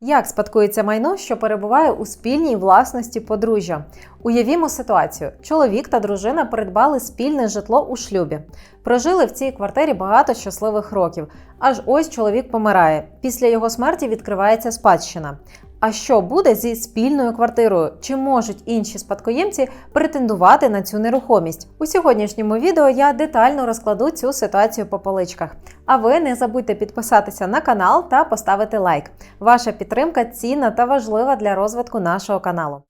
Як спадкується майно, що перебуває у спільній власності подружжя? Уявімо ситуацію: чоловік та дружина придбали спільне житло у шлюбі. Прожили в цій квартирі багато щасливих років. Аж ось чоловік помирає. Після його смерті відкривається спадщина. А що буде зі спільною квартирою? Чи можуть інші спадкоємці претендувати на цю нерухомість? У сьогоднішньому відео я детально розкладу цю ситуацію по поличках. А ви не забудьте підписатися на канал та поставити лайк. Ваша підтримка цінна та важлива для розвитку нашого каналу.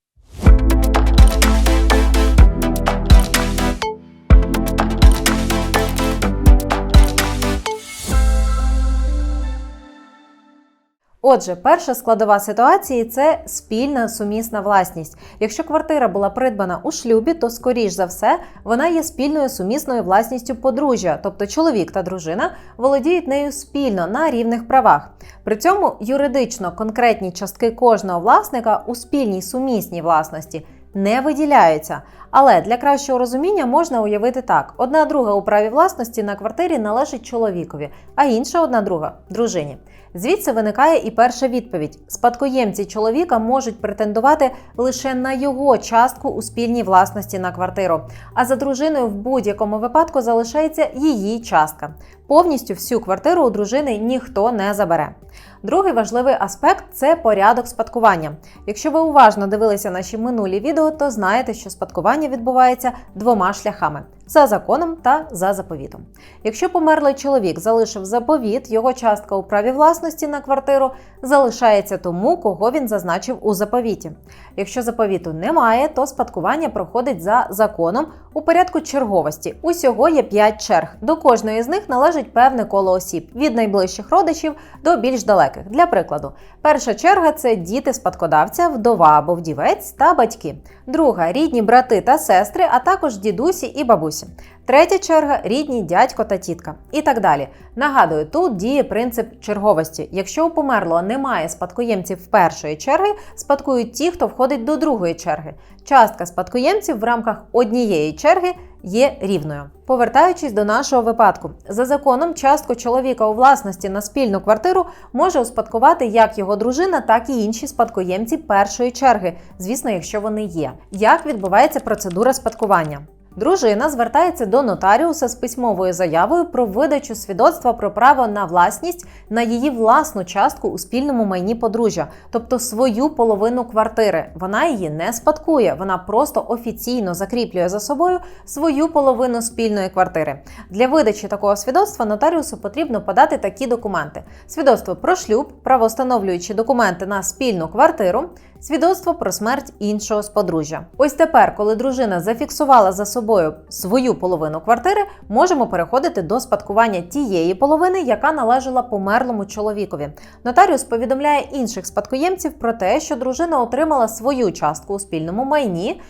Отже, перша складова ситуації це спільна сумісна власність. Якщо квартира була придбана у шлюбі, то скоріш за все вона є спільною сумісною власністю подружжя, тобто чоловік та дружина володіють нею спільно на рівних правах. При цьому юридично конкретні частки кожного власника у спільній сумісній власності не виділяються. Але для кращого розуміння можна уявити так: одна друга у праві власності на квартирі належить чоловікові, а інша одна друга дружині. Звідси виникає і перша відповідь: спадкоємці чоловіка можуть претендувати лише на його частку у спільній власності на квартиру. А за дружиною в будь-якому випадку залишається її частка. Повністю всю квартиру у дружини ніхто не забере. Другий важливий аспект це порядок спадкування. Якщо ви уважно дивилися наші минулі відео, то знаєте, що спадкування відбувається двома шляхами: за законом та за заповітом. Якщо померлий чоловік залишив заповіт, його частка у праві власності на квартиру залишається тому, кого він зазначив у заповіті. Якщо заповіту немає, то спадкування проходить за законом у порядку черговості. Усього є 5 черг. До кожної з них належить певне коло осіб від найближчих родичів до більш далеких. Для прикладу, перша черга це діти спадкодавця, вдова або вдівець та батьки. Друга рідні брати та сестри, а також дідусі і бабусі. Третя черга рідні дядько та тітка. І так далі. Нагадую, тут діє принцип черговості. Якщо у померлого немає спадкоємців першої черги, спадкують ті, хто входить до другої черги. Частка спадкоємців в рамках однієї черги є рівною. Повертаючись до нашого випадку, за законом частку чоловіка у власності на спільну квартиру може успадкувати як його дружина, так і інші спадкоємці першої черги, звісно, якщо вони є. Як відбувається процедура спадкування? Дружина звертається до нотаріуса з письмовою заявою про видачу свідоцтва про право на власність на її власну частку у спільному майні подружжя, тобто свою половину квартири. Вона її не спадкує, вона просто офіційно закріплює за собою свою половину спільної квартири. Для видачі такого свідоцтва нотаріусу потрібно подати такі документи: свідоцтво про шлюб, правоустановлюючі документи на спільну квартиру. Свідоцтво про смерть іншого з подружжя. Ось тепер, коли дружина зафіксувала за собою свою половину квартири, можемо переходити до спадкування тієї половини, яка належала померлому чоловікові. Нотаріус повідомляє інших спадкоємців про те, що дружина отримала свою частку у спільному майні.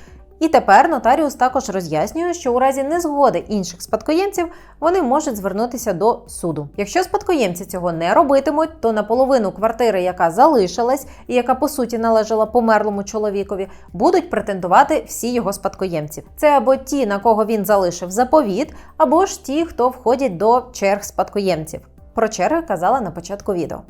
І тепер нотаріус також роз'яснює, що у разі незгоди інших спадкоємців вони можуть звернутися до суду. Якщо спадкоємці цього не робитимуть, то на половину квартири, яка залишилась і яка по суті належала померлому чоловікові, будуть претендувати всі його спадкоємці. Це або ті, на кого він залишив заповіт, або ж ті, хто входять до черг спадкоємців. Про черги казала на початку відео.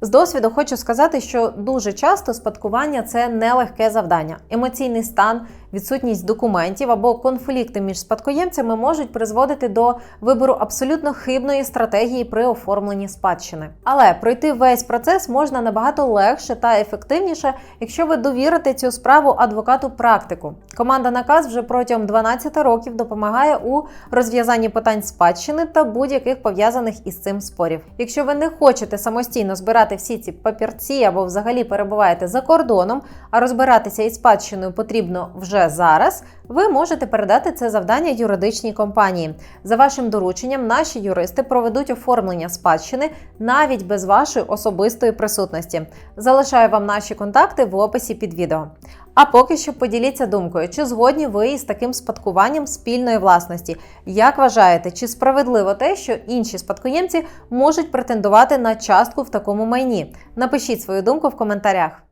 З досвіду хочу сказати, що дуже часто спадкування це нелегке завдання. Емоційний стан, відсутність документів або конфлікти між спадкоємцями можуть призводити до вибору абсолютно хибної стратегії при оформленні спадщини. Але пройти весь процес можна набагато легше та ефективніше, якщо ви довірите цю справу адвокату практику. Команда наказ вже протягом 12 років допомагає у розв'язанні питань спадщини та будь-яких пов'язаних із цим спорів. Якщо ви не хочете самостійно збирати всі ці папірці або взагалі перебуваєте за кордоном, а розбиратися із спадщиною потрібно вже зараз, ви можете передати це завдання юридичній компанії. За вашим дорученням, наші юристи проведуть оформлення спадщини навіть без вашої особистої присутності. Залишаю вам наші контакти в описі під відео. А поки що поділіться думкою, чи згодні ви із таким спадкуванням спільної власності. Як вважаєте, чи справедливо те, що інші спадкоємці можуть претендувати на частку в такому майні? Напишіть свою думку в коментарях.